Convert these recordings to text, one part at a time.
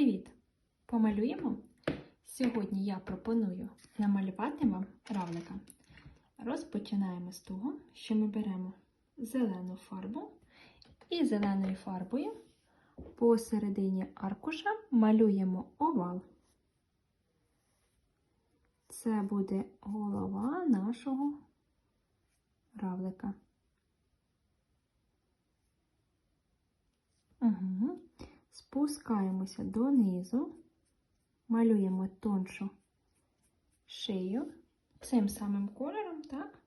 Привіт! Помалюємо? Сьогодні я пропоную намалювати вам равлика. Розпочинаємо з того, що ми беремо зелену фарбу і зеленою фарбою посередині аркуша малюємо овал. Це буде голова нашого равлика. Угу. Спускаємося донизу, малюємо тоншу шию цим самим кольором, так?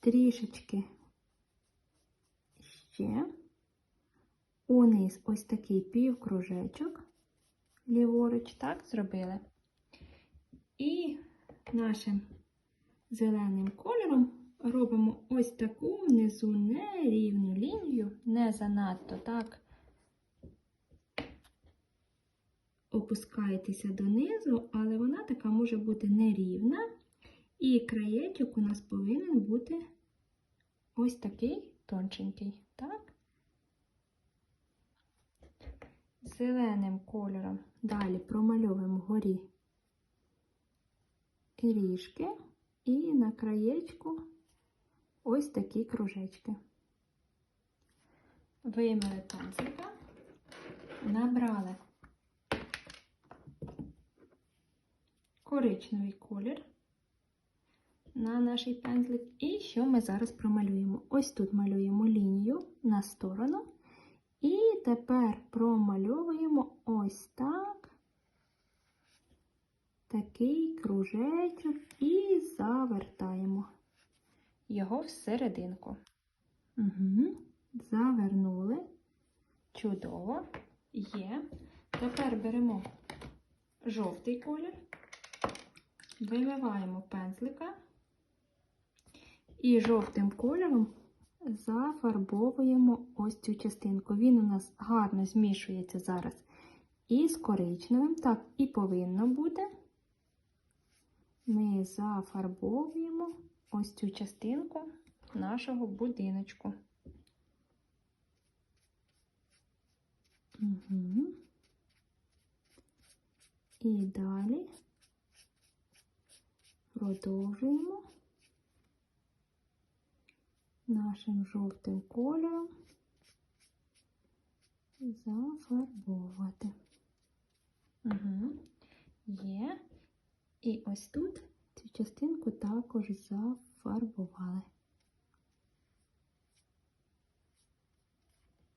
Трішечки ще униз ось такий півкружечок, ліворуч, так, зробили. І нашим зеленим кольором робимо ось таку внизу нерівну лінію, не занадто так. Опускаєтеся донизу, але вона така може бути нерівна. І краєчок у нас повинен бути ось такий тонченький. Так? Зеленим кольором далі промальовуємо вгорі ріжки і на краєчку ось такі кружечки. Виймали пензлика, набрали коричневий колір на наш пензлик. І що ми зараз промалюємо? Ось тут малюємо лінію на сторону. І тепер промальовуємо ось так такий кружечок і завертаємо його всерединку. Угу. Завернули. Чудово. Є. Тепер беремо жовтий колір, вимиваємо пензлика і жовтим кольором зафарбовуємо ось цю частинку. Він у нас гарно змішується зараз із коричневим. Так, і повинно бути. Ми зафарбовуємо ось цю частинку нашого будиночку. Угу. І далі продовжуємо нашим жовтим кольором зафарбовувати. Угу. Є. І ось тут цю частинку також зафарбували.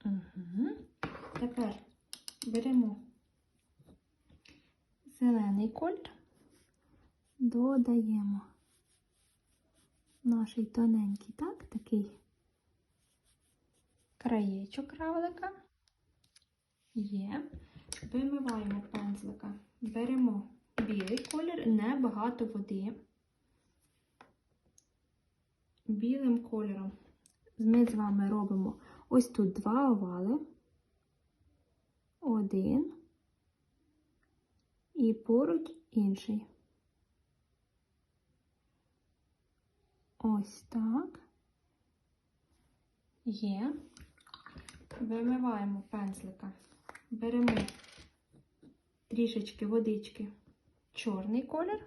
Угу. Тепер беремо зелений колір, додаємо наш тоненький, так, такий краєчок равлика. Є. Вимиваємо пензлика, беремо білий колір, небагато води. Білим кольором ми з вами робимо ось тут два овали, один і поруч інший. Ось так. Є. Вимиваємо пензлика, беремо трішечки водички, чорний колір.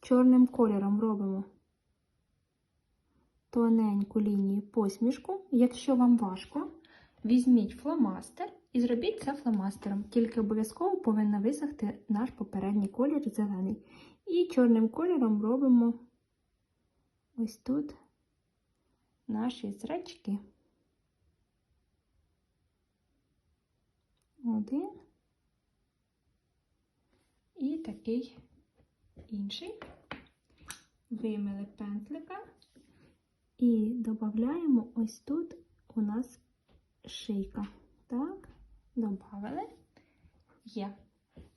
Чорним кольором робимо тоненьку лінію посмішку. Якщо вам важко, візьміть фломастер і зробіть це фломастером. Тільки обов'язково повинен висохти наш попередній колір зелений. І чорним кольором робимо ось тут наші зрачки. Один і такий інший. Вимили пентлика і додаємо ось тут у нас шийка. Так, додали. Є.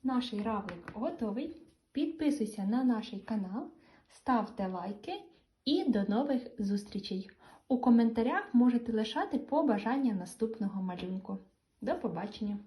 Наш равлик готовий. Підписуйся на наш канал, ставте лайки і до нових зустрічей. У коментарях можете лишати побажання наступного малюнку. До побачення!